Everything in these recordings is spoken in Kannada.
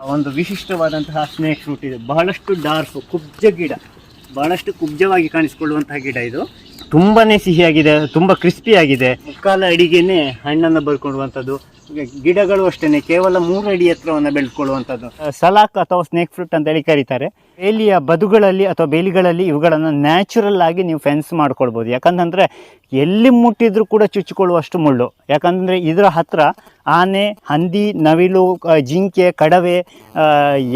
ಒಂದು ವಿಶಿಷ್ಟವಾದಂತಹ ಸ್ನೇಕ್ ಫ್ರೂಟ್ ಇದೆ. ಬಹಳಷ್ಟು ಡಾರ್ಫ್ ಕುಬ್ಜ ಗಿಡ. ಬಹಳಷ್ಟು ಕುಬ್ಜವಾಗಿ ಕಾಣಿಸಿಕೊಳ್ಳುವಂತಹ ಗಿಡ ಇದು. ತುಂಬಾನೇ ಸಿಹಿಯಾಗಿದೆ ತುಂಬಾ ಕ್ರಿಸ್ಪಿ ಆಗಿದೆ. ಮುಕ್ಕಾಲ ಅಡಿಗೆನೆ ಹಣ್ಣನ್ನು ಬರ್ಕೊಳ್ಳುವಂಥದ್ದು ಗಿಡಗಳು ಅಷ್ಟೇನೆ ಕೇವಲ ಮೂರು ಅಡಿ ಎತ್ತರವನ್ನು ಬೆಳೆದುಕೊಳ್ಳುವಂಥದ್ದು ಸಲಾಕ್ ಅಥವಾ ಸ್ನೇಕ್ ಫ್ರೂಟ್ ಅಂತ ಹೇಳಿ ಕರೀತಾರೆ. ಬೇಲಿಯ ಬದುಗಳಲ್ಲಿ ಅಥವಾ ಬೇಲಿಗಳಲ್ಲಿ ಇವುಗಳನ್ನು ನ್ಯಾಚುರಲ್ ಆಗಿ ನೀವು ಫೆನ್ಸ್ ಮಾಡ್ಕೊಳ್ಬೋದು. ಯಾಕಂತಂದರೆ ಎಲ್ಲಿ ಮುಟ್ಟಿದ್ರೂ ಕೂಡ ಚುಚ್ಚಿಕೊಳ್ಳುವಷ್ಟು ಮುಳ್ಳು. ಯಾಕಂದ್ರೆ ಇದರ ಹತ್ರ ಆನೆ ಹಂದಿ ನವಿಲು ಜಿಂಕೆ ಕಡವೆ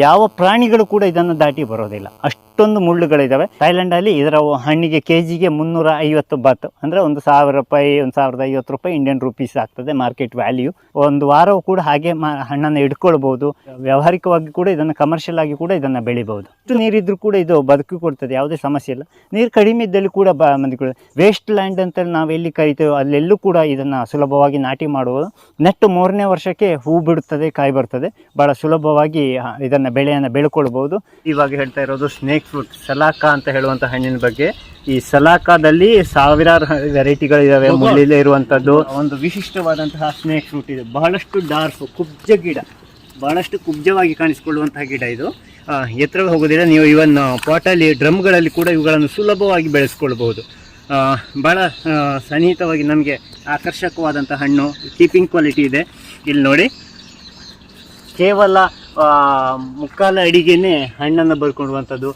ಯಾವ ಪ್ರಾಣಿಗಳು ಕೂಡ ಇದನ್ನು ದಾಟಿ ಬರೋದಿಲ್ಲ. ಅಷ್ಟೊಂದು ಮುಳ್ಳುಗಳಿದ್ದಾವೆ ಥೈಲ್ಯಾಂಡಲ್ಲಿ ಇದರ ಹಣ್ಣಿಗೆ ಕೆ ಜಿಗೆ ಮುನ್ನೂರ ಐವತ್ತು ಬಾತ್ ಅಂದರೆ ಒಂದು ಸಾವಿರ ರೂಪಾಯಿ, ಒಂದು ಸಾವಿರದ ಐವತ್ತು ರೂಪಾಯಿ ಇಂಡಿಯನ್ ರುಪೀಸ್ ಆಗ್ತದೆ ಮಾರ್ಕೆಟ್ ವ್ಯಾಲ್ಯೂ ಒಂದು ವಾರವೂ ಕೂಡ ಹಾಗೆ ಮಾ, ಹಣ್ಣನ್ನು ಇಟ್ಕೊಳ್ಬೋದು ವ್ಯಾವಹಾರಿಕವಾಗಿ ಕೂಡ ಇದನ್ನು ಕಮರ್ಷಿಯಲ್ ಆಗಿ ಕೂಡ ಇದನ್ನು ಬೆಳಿಬೋದು ಇಷ್ಟು ನೀರಿದ್ರೂ ಕೂಡ ಇದು ಬದುಕು ಕೊಡ್ತದೆ, ಯಾವುದೇ ಸಮಸ್ಯೆ ಇಲ್ಲ. ನೀರು ಕಡಿಮೆ ಇದ್ದಲ್ಲಿ ಕೂಡ ಬ ವೇಸ್ಟ್ ಲ್ಯಾಂಡ್ ಅಂತ ನಾವು ಎಲ್ಲಿ ಕರಿತೇವೆ ಅಲ್ಲೆಲ್ಲೂ ಕೂಡ ಇದನ್ನು ಸುಲಭವಾಗಿ ನಾಟಿ ಮಾಡುವುದು. ನೆಟ್ಟು ಮೂರನೇ ವರ್ಷಕ್ಕೆ ಹೂ ಬಿಡುತ್ತದೆ ಕಾಯಿ ಬರ್ತದೆ. ಭಾಳ ಸುಲಭವಾಗಿ ಇದನ್ನು ಬೆಳೆಯನ್ನು ಬೆಳ್ಕೊಳ್ಬೋದು ಇವಾಗ ಹೇಳ್ತಾ ಇರೋದು ಸ್ನೇಕ್ ಫ್ರೂಟ್ ಸಲಾಕ ಅಂತ ಹೇಳುವಂಥ ಹಣ್ಣಿನ ಬಗ್ಗೆ. ಈ ಸಲಾಕಾದಲ್ಲಿ ಸಾವಿರಾರು ವೆರೈಟಿಗಳಿದಾವೆ ಮುಳ್ಳಿಲೆ ಇರುವಂತದ್ದು ಒಂದು ವಿಶಿಷ್ಟವಾದಂತಹ ಸ್ನೇಕ್ ಫ್ರೂಟ್ ಇದೆ. ಬಹಳಷ್ಟು ಡಾರ್ಫ್ ಕುಬ್ಜ ಗಿಡ ಬಹಳಷ್ಟು ಕುಬ್ಜವಾಗಿ ಕಾಣಿಸಿಕೊಳ್ಳುವಂತಹ ಗಿಡ ಇದು. ಎತ್ತರ ಹೋಗೋದಿಲ್ಲ ನೀವು ಇವನ್ ಪಾಟಲ್ಲಿ ಡ್ರಮ್ಗಳಲ್ಲಿ ಕೂಡ ಇವುಗಳನ್ನು ಸುಲಭವಾಗಿ ಬೆಳೆಸ್ಕೊಳ್ಬಹುದು. ಭಾಳ ಸನ್ನಿಹಿತವಾಗಿ ನಮಗೆ ಆಕರ್ಷಕವಾದಂಥ ಹಣ್ಣು ಕೀಪಿಂಗ್ ಕ್ವಾಲಿಟಿ ಇದೆ. ಇಲ್ಲಿ ನೋಡಿ. ಕೇವಲ ಮುಕ್ಕಾಲ ಅಡಿಗೆನೆ ಹಣ್ಣನ್ನು ಬರ್ಕೊಳ್ಳುವಂಥದ್ದು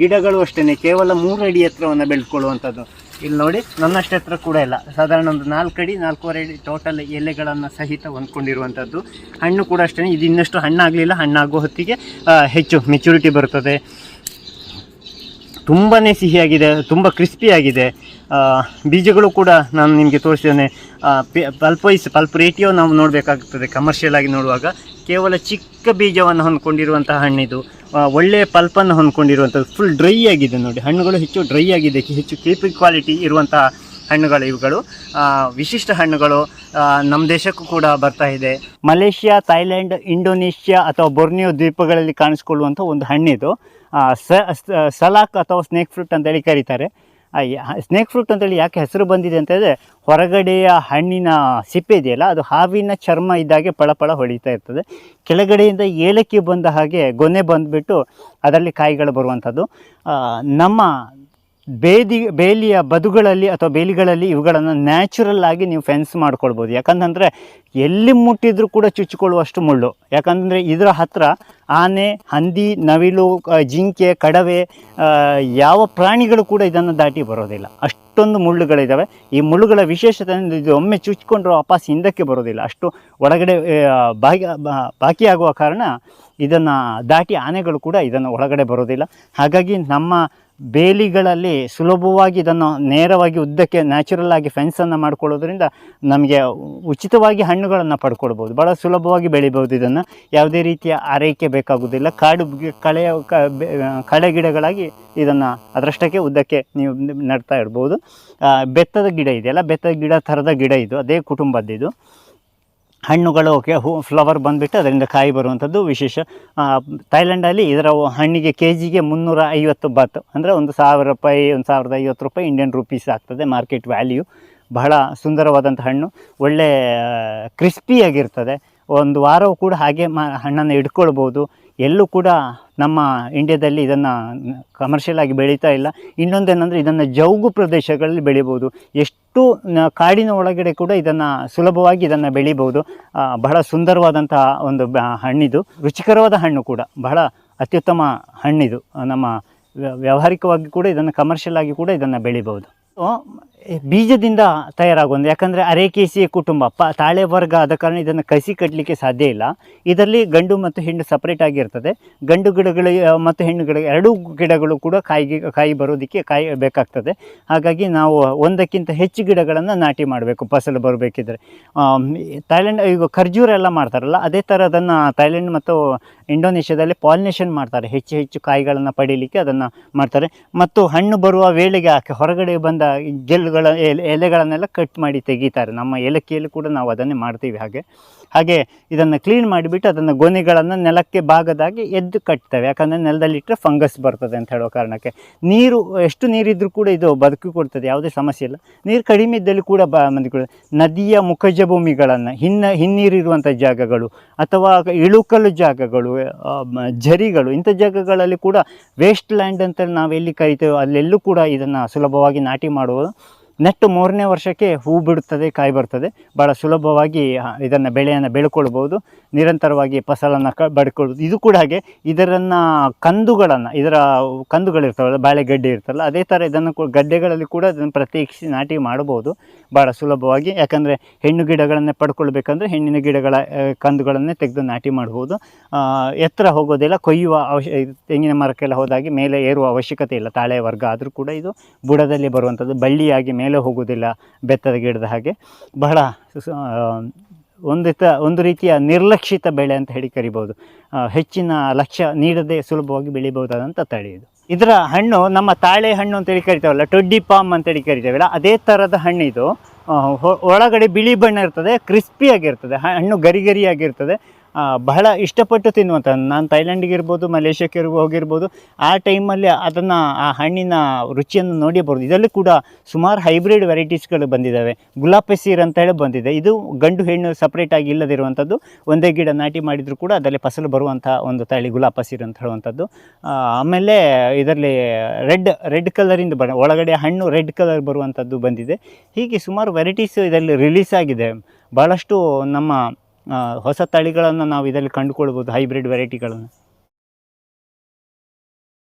ಗಿಡಗಳು ಅಷ್ಟೇ ಕೇವಲ ಮೂರು ಅಡಿ ಎತ್ತರವನ್ನು ಬೆಳೆದುಕೊಳ್ಳುವಂಥದ್ದು ಇಲ್ಲಿ ನೋಡಿ, ನನ್ನಷ್ಟು ಎತ್ತರ ಕೂಡ ಇಲ್ಲ. ಸಾಧಾರಣ ಒಂದು ನಾಲ್ಕು ಅಡಿ, ನಾಲ್ಕೂವರೆ ಅಡಿ ಟೋಟಲ್ ಎಲೆಗಳನ್ನು ಸಹಿತ ಹೊಂದ್ಕೊಂಡಿರುವಂಥದ್ದು. ಹಣ್ಣು ಕೂಡ ಅಷ್ಟೇ ಇದು ಇನ್ನಷ್ಟು ಹಣ್ಣಾಗಲಿಲ್ಲ ಹಣ್ಣಾಗೋ ಹೊತ್ತಿಗೆ ಹೆಚ್ಚು ಮೆಚುರಿಟಿ ಬರ್ತದೆ. ತುಂಬಾ ಸಿಹಿಯಾಗಿದೆ, ತುಂಬ ಕ್ರಿಸ್ಪಿಯಾಗಿದೆ ಬೀಜಗಳು ಕೂಡ ನಾನು ನಿಮಗೆ ತೋರಿಸಿದ್ದೇನೆ ಪಲ್ಪ್ ವೈಸ್ ಪಲ್ಪ್ ರೇಟಿಯೋ ನಾವು ನೋಡಬೇಕಾಗ್ತದೆ ಕಮರ್ಷಿಯಲ್ ಆಗಿ ನೋಡುವಾಗ. ಕೇವಲ ಚಿಕ್ಕ ಬೀಜವನ್ನು ಹೊಂದ್ಕೊಂಡಿರುವಂತಹ ಹಣ್ಣಿದು ಒಳ್ಳೆಯ ಪಲ್ಪನ್ನು ಹೊಂದ್ಕೊಂಡಿರುವಂಥದ್ದು. ಫುಲ್ ಡ್ರೈ ಆಗಿದೆ ನೋಡಿ. ಹಣ್ಣುಗಳು ಹೆಚ್ಚು ಡ್ರೈ ಆಗಿದೆ. ಹೆಚ್ಚು ಕೀಪಿಂಗ್ ಕ್ವಾಲಿಟಿ ಇರುವಂತಹ ಹಣ್ಣುಗಳು, ಇವುಗಳು ವಿಶಿಷ್ಟ ಹಣ್ಣುಗಳು ನಮ್ಮ ದೇಶಕ್ಕೂ ಕೂಡ ಬರ್ತಾ ಇದೆ. ಮಲೇಷ್ಯಾ ಥೈಲ್ಯಾಂಡ್ ಇಂಡೋನೇಷ್ಯಾ ಅಥವಾ ಬೊರ್ನಿಯೋ ದ್ವೀಪಗಳಲ್ಲಿ ಕಾಣಿಸ್ಕೊಳ್ಳುವಂಥ ಒಂದು ಹಣ್ಣಿದು. ಸಲಾಕ್ ಅಥವಾ ಸ್ನೇಕ್ ಫ್ರೂಟ್ ಅಂತೇಳಿ ಕರೀತಾರೆ. ಸ್ನೇಕ್ ಫ್ರೂಟ್ ಅಂತೇಳಿ ಯಾಕೆ ಹೆಸರು ಬಂದಿದೆ ಅಂತ ಹೇಳಿದ್ರೆ, ಹೊರಗಡೆಯ ಹಣ್ಣಿನ ಸಿಪ್ಪೆ ಇದೆಯಲ್ಲ, ಅದು ಹಾವಿನ ಚರ್ಮ ಇದ್ದಾಗೆ ಪಳಪಳ ಹೊಳಿತಾ ಇರ್ತದೆ. ಕೆಳಗಡೆಯಿಂದ ಏಲಕ್ಕಿ ಬಂದ ಹಾಗೆ ಗೊನೆ ಬಂದುಬಿಟ್ಟು ಅದರಲ್ಲಿ ಕಾಯಿಗಳು ಬರುವಂಥದ್ದು. ನಮ್ಮ ಬೇದಿ, ಬೇಲಿಯ ಬದುಗಳಲ್ಲಿ ಅಥವಾ ಬೇಲಿಗಳಲ್ಲಿ ಇವುಗಳನ್ನು ನ್ಯಾಚುರಲ್ ಆಗಿ ನೀವು ಫೆನ್ಸ್ ಮಾಡ್ಕೊಳ್ಬೋದು. ಯಾಕಂತಂದರೆ ಎಲ್ಲಿ ಮುಟ್ಟಿದ್ರೂ ಕೂಡ ಚುಚ್ಚಿಕೊಳ್ಳುವಷ್ಟು ಮುಳ್ಳು. ಯಾಕಂದರೆ ಇದರ ಹತ್ತಿರ ಆನೆ, ಹಂದಿ, ನವಿಲು ಜಿಂಕೆ, ಕಡವೆ ಯಾವ ಪ್ರಾಣಿಗಳು ಕೂಡ ಇದನ್ನು ದಾಟಿ ಬರೋದಿಲ್ಲ. ಅಷ್ಟೊಂದು ಮುಳ್ಳುಗಳಿದ್ದಾವೆ ಈ ಮುಳ್ಳುಗಳ ವಿಶೇಷತೆ ಅಂದರೆ ಇದು ಒಮ್ಮೆ ಚುಚ್ಚಿಕೊಂಡ್ರೂ ವಾಪಸ್ ಹಿಂದಕ್ಕೆ ಬರೋದಿಲ್ಲ. ಅಷ್ಟು ಒಳಗಡೆ ಬಾಗಿ ಬಾಕಿಯಾಗುವ ಕಾರಣ ಇದನ್ನು ದಾಟಿ ಆನೆಗಳು ಕೂಡ ಇದನ್ನು ಒಳಗಡೆ ಬರೋದಿಲ್ಲ. ಹಾಗಾಗಿ ನಮ್ಮ ಬೇಲಿಗಳಲ್ಲಿ ಸುಲಭವಾಗಿ ಇದನ್ನು ನೇರವಾಗಿ ಉದ್ದಕ್ಕೆ ನ್ಯಾಚುರಲ್ ಆಗಿ ಫೆನ್ಸನ್ನು ಮಾಡ್ಕೊಳ್ಳೋದ್ರಿಂದ ನಮಗೆ ಉಚಿತವಾಗಿ ಹಣ್ಣುಗಳನ್ನು ಪಡ್ಕೊಳ್ಬೋದು ಭಾಳ ಸುಲಭವಾಗಿ ಬೆಳಿಬೋದು ಇದನ್ನು. ಯಾವುದೇ ರೀತಿಯ ಆರೈಕೆ ಬೇಕಾಗುವುದಿಲ್ಲ ಕಾಡು ಕಳೆಯ ಕಳೆ ಗಿಡಗಳಾಗಿ ಇದನ್ನು ಅದರಷ್ಟಕ್ಕೆ ಉದ್ದಕ್ಕೆ ನೀವು ನಡ್ತಾ ಇರ್ಬೋದು ಬೆತ್ತದ ಗಿಡ ಇದೆಯಲ್ಲ? ಬೆತ್ತದ ಗಿಡ, ಥರದ ಗಿಡ ಇದು. ಅದೇ ಕುಟುಂಬದ್ದಿದು ಹಣ್ಣುಗಳು, ಓಕೆ, ಹೂ, ಫ್ಲವರ್ ಬಂದುಬಿಟ್ಟು ಅದರಿಂದ ಕಾಯಿ ಬರುವಂಥದ್ದು ವಿಶೇಷ. ಥೈಲ್ಯಾಂಡಲ್ಲಿ ಇದರ ಹಣ್ಣಿಗೆ ಕೆ ಜಿಗೆ ಮುನ್ನೂರ ಐವತ್ತು ಬಾತ್. ಅಂದರೆ ಒಂದು ಸಾವಿರ ರೂಪಾಯಿ, ಒಂದು ಸಾವಿರದ ಐವತ್ತು ರೂಪಾಯಿ ಇಂಡಿಯನ್ ರುಪೀಸ್ ಆಗ್ತದೆ ಮಾರ್ಕೆಟ್ ವ್ಯಾಲ್ಯೂ. ಬಹಳ ಸುಂದರವಾದಂಥ ಹಣ್ಣು. ಒಳ್ಳೆ ಕ್ರಿಸ್ಪಿಯಾಗಿರ್ತದೆ. ಒಂದು ವಾರವೂ ಕೂಡ ಹಾಗೆ ಮಾ, ಹಣ್ಣನ್ನು ಇಟ್ಕೊಳ್ಬೋದು ಎಲ್ಲೂ ಕೂಡ ನಮ್ಮ ಇಂಡಿಯಾದಲ್ಲಿ ಇದನ್ನು ಕಮರ್ಷಿಯಲ್ ಆಗಿ ಬೆಳೀತಾ ಇಲ್ಲ. ಇನ್ನೊಂದೇನೆಂದರೆ ಇದನ್ನು ಜೌಗು ಪ್ರದೇಶಗಳಲ್ಲಿ ಬೆಳಿಬೋದು. ಎಷ್ಟು ಕಾಡಿನ ಒಳಗಡೆ ಕೂಡ ಇದನ್ನು ಸುಲಭವಾಗಿ ಇದನ್ನು ಬೆಳಿಬೋದು. ಬಹಳ ಸುಂದರವಾದಂತಹ ಒಂದು ಹಣ್ಣಿದು. ರುಚಿಕರವಾದ ಹಣ್ಣು ಕೂಡ. ಬಹಳ ಅತ್ಯುತ್ತಮ ಹಣ್ಣಿದು. ನಮ್ಮ ವ್ಯ- ವ್ಯಾವಹಾರಿಕವಾಗಿ ಕೂಡ ಇದನ್ನು ಕಮರ್ಷಿಯಲ್ ಆಗಿ ಕೂಡ ಇದನ್ನು ಬೆಳಿಬೋದು. ಬೀಜದಿಂದ ತಯಾರಾಗುವಂಥ ಯಾಕಂದರೆ ಅರೇಕೇಸಿಯ ಕುಟುಂಬ, ಪ, ತಾಳೆ ವರ್ಗ ಆದ ಕಾರಣ ಇದನ್ನು ಕಸಿ ಕಟ್ಟಲಿಕ್ಕೆ ಸಾಧ್ಯ ಇಲ್ಲ. ಇದರಲ್ಲಿ ಗಂಡು ಮತ್ತು ಹೆಣ್ಣು ಸಪ್ರೇಟ್ ಆಗಿರ್ತದೆ ಗಂಡು ಗಿಡಗಳು ಮತ್ತು ಹೆಣ್ಣು ಗಿಡ, ಎರಡೂ ಗಿಡಗಳು ಕೂಡ ಕಾಯಿಗೆ, ಕಾಯಿ ಬರೋದಕ್ಕೆ ಕಾಯಿ ಬೇಕಾಗ್ತದೆ. ಹಾಗಾಗಿ ನಾವು ಒಂದಕ್ಕಿಂತ ಹೆಚ್ಚು ಗಿಡಗಳನ್ನು ನಾಟಿ ಮಾಡಬೇಕು, ಫಸಲು ಬರಬೇಕಿದ್ರೆ. ಥೈಲ್ಯಾಂಡ್ ಈಗ ಖರ್ಜೂರ ಎಲ್ಲ ಮಾಡ್ತಾರಲ್ಲ, ಅದೇ ಥರ ಅದನ್ನು ಥೈಲ್ಯಾಂಡ್ ಮತ್ತು ಇಂಡೋನೇಷ್ಯಾದಲ್ಲಿ ಪಾಲಿನೇಷನ್ ಮಾಡ್ತಾರೆ. ಹೆಚ್ಚು ಹೆಚ್ಚು ಕಾಯಿಗಳನ್ನು ಪಡೀಲಿಕ್ಕೆ ಅದನ್ನು ಮಾಡ್ತಾರೆ. ಮತ್ತು ಹಣ್ಣು ಬರುವ ವೇಳೆಗೆ ಆಕೆ ಹೊರಗಡೆ ಬಂದ ಎಲೆ, ಎಲೆಗಳನ್ನೆಲ್ಲ ಕಟ್ ಮಾಡಿ ತೆಗಿತಾರೆ. ನಮ್ಮ ಏಲಕ್ಕಿಯಲ್ಲಿ ಕೂಡ ನಾವು ಅದನ್ನೇ ಮಾಡ್ತೀವಿ ಹಾಗೆ. ಹಾಗೆ ಇದನ್ನು ಕ್ಲೀನ್ ಮಾಡಿಬಿಟ್ಟು ಅದನ್ನು ಗೊನೆಗಳನ್ನು ನೆಲಕ್ಕೆ ಭಾಗದಾಗಿ ಎದ್ದು ಕಟ್ತೇವೆ. ಯಾಕಂದರೆ ನೆಲದಲ್ಲಿಟ್ಟರೆ ಫಂಗಸ್ ಬರ್ತದೆ ಅಂತ ಹೇಳೋ ಕಾರಣಕ್ಕೆ. ನೀರು, ಎಷ್ಟು ನೀರಿದ್ರೂ ಕೂಡ ಇದು ಬದುಕು ಕೊಡ್ತದೆ, ಯಾವುದೇ ಸಮಸ್ಯೆ ಇಲ್ಲ. ನೀರು ಕಡಿಮೆ ಇದ್ದಲ್ಲಿ ಕೂಡ ಬ ನದಿಯ ಮುಖಜ ಭೂಮಿಗಳನ್ನು ಹಿನ್ನ, ಹಿನ್ನೀರಿರುವಂಥ ಜಾಗಗಳು ಅಥವಾ ಇಳುಕಲು ಜಾಗಗಳು ಝರಿಗಳು, ಇಂಥ ಜಾಗಗಳಲ್ಲಿ ಕೂಡ ವೇಸ್ಟ್ ಲ್ಯಾಂಡ್ ಅಂತ ನಾವು ಎಲ್ಲಿ ಕರಿತೇವೆ ಅಲ್ಲೆಲ್ಲೂ ಕೂಡ ಇದನ್ನು ಸುಲಭವಾಗಿ ನಾಟಿ ಮಾಡುವುದು ನೆಟ್ಟು ಮೂರನೇ ವರ್ಷಕ್ಕೆ ಹೂ ಬಿಡುತ್ತದೆ, ಕಾಯಿ ಬರ್ತದೆ. ಭಾಳ ಸುಲಭವಾಗಿ ಇದನ್ನು ಬೆಳೆಯನ್ನು ಬೆಳ್ಕೊಳ್ಬೋದು ನಿರಂತರವಾಗಿ ಫಸಲನ್ನು ಕ ಬಡ್ಕೊಳ್ಬೋದು ಇದು ಕೂಡ ಹಾಗೆ. ಇದರನ್ನು ಕಂದುಗಳನ್ನು, ಇದರ ಕಂದುಗಳಿರ್ತಾವಲ್ಲ, ಬಾಳೆಗಡ್ಡೆ ಇರ್ತಲ್ಲ, ಅದೇ ಥರ ಇದನ್ನು ಗಡ್ಡೆಗಳಲ್ಲಿ ಕೂಡ ಅದನ್ನು ಪ್ರತ್ಯೇಕಿಸಿ ನಾಟಿ ಮಾಡ್ಬೋದು ಭಾಳ ಸುಲಭವಾಗಿ. ಯಾಕಂದರೆ ಹೆಣ್ಣು ಗಿಡಗಳನ್ನೇ ಪಡ್ಕೊಳ್ಬೇಕಂದ್ರೆ ಹೆಣ್ಣಿನ ಗಿಡಗಳ ಕಂದುಗಳನ್ನೇ ತೆಗೆದು ನಾಟಿ ಮಾಡ್ಬೋದು ಎತ್ತರ ಹೋಗೋದಿಲ್ಲ, ಕೊಯ್ಯುವ ಅವಶ್ಯ ತೆಂಗಿನ ಮರಕ್ಕೆಲ್ಲ ಹೋದಾಗಿ ಮೇಲೆ ಏರುವ ಅವಶ್ಯಕತೆ ಇಲ್ಲ. ತಾಳೆ ವರ್ಗ ಆದರೂ ಕೂಡ ಇದು ಬುಡದಲ್ಲಿ ಬರುವಂಥದ್ದು. ಬಳ್ಳಿಯಾಗಿ ಮೇಲೆ ಹೋಗೋದಿಲ್ಲ ಬೆತ್ತದ ಗಿಡದ ಹಾಗೆ. ಬಹಳ ಸು- ಒಂದು ರೀತಿಯ ನಿರ್ಲಕ್ಷಿತ ಬೆಳೆ ಅಂತ ಹೇಳಿ ಕರಿಬೋದು. ಹೆಚ್ಚಿನ ಲಕ್ಷ್ಯ ನೀಡದೆ ಸುಲಭವಾಗಿ ಬೆಳಿಬಹುದಾದಂಥ ತಳಿ ಇದು. ಇದರ ಹಣ್ಣು ನಮ್ಮ ತಾಳೆ ಹಣ್ಣು ಅಂತೇಳಿ ಕರಿತೇವಲ್ಲ ಟೊಡ್ಡಿ ಪಾಮ್ ಅಂತೇಳಿ ಕರಿತೇವಲ್ಲ ಅದೇ ಥರದ ಹಣ್ಣು ಇದು. ಆ, ಹೊ- ಒಳಗಡೆ ಬಿಳಿ ಬಣ್ಣ ಇರ್ತದೆ ಕ್ರಿಸ್ಪಿಯಾಗಿರ್ತದೆ ಹಣ್ಣು ಗರಿ ಗರಿಯಾಗಿರ್ತದೆ. ಆ, ಬಹಳ ಇಷ್ಟಪಟ್ಟು ತಿನ್ನುವಂಥ ನಾನು ಥೈಲ್ಯಾಂಡಿಗೆ ಇರ್ಬೋದು, ಮಲೇಷ್ಯಾಕ್ಕೆ ಹೋಗಿರ್ಬೋದು, ಆ ಟೈಮಲ್ಲಿ ಅದನ್ನು, ಆ ಹಣ್ಣಿನ ರುಚಿಯನ್ನು ನೋಡಿ ಇದರಲ್ಲೂ ಕೂಡ ಸುಮಾರು ಹೈಬ್ರಿಡ್ ವೆರೈಟೀಸ್ಗಳು ಬಂದಿದ್ದಾವೆ ಗುಲಾಪೆಸೀರ್ ಅಂತ ಹೇಳಿ ಬಂದಿದೆ. ಇದು ಗಂಡು ಹೆಣ್ಣು ಸಪ್ರೇಟಾಗಿ ಇಲ್ಲದಿರುವಂಥದ್ದು. ಒಂದೇ ಗಿಡ ನಾಟಿ ಮಾಡಿದರೂ ಕೂಡ ಅದರಲ್ಲಿ ಫಸಲು ಬರುವಂಥ ಒಂದು ತಳಿ ಗುಲಾಪಸೀರ್ ಅಂತ ಹೇಳುವಂಥದ್ದು. ಆಮೇಲೆ ಇದರಲ್ಲಿ ರೆಡ್ ರೆಡ್ ಕಲರಿಂದ ಬರ ಒಳಗಡೆ ಹಣ್ಣು ರೆಡ್ ಕಲರ್ ಬರುವಂಥದ್ದು ಬಂದಿದೆ. ಹೀಗೆ ಸುಮಾರು ವೆರೈಟೀಸ್ ಇದರಲ್ಲಿ ರಿಲೀಸ್ ಆಗಿದೆ. ಭಾಳಷ್ಟು ನಮ್ಮ ಹೊಸ ತಳಿಗಳನ್ನು ನಾವು ಇದರಲ್ಲಿ ಕಂಡುಕೊಳ್ಬೋದು ಹೈಬ್ರಿಡ್ ವೆರೈಟಿಗಳನ್ನು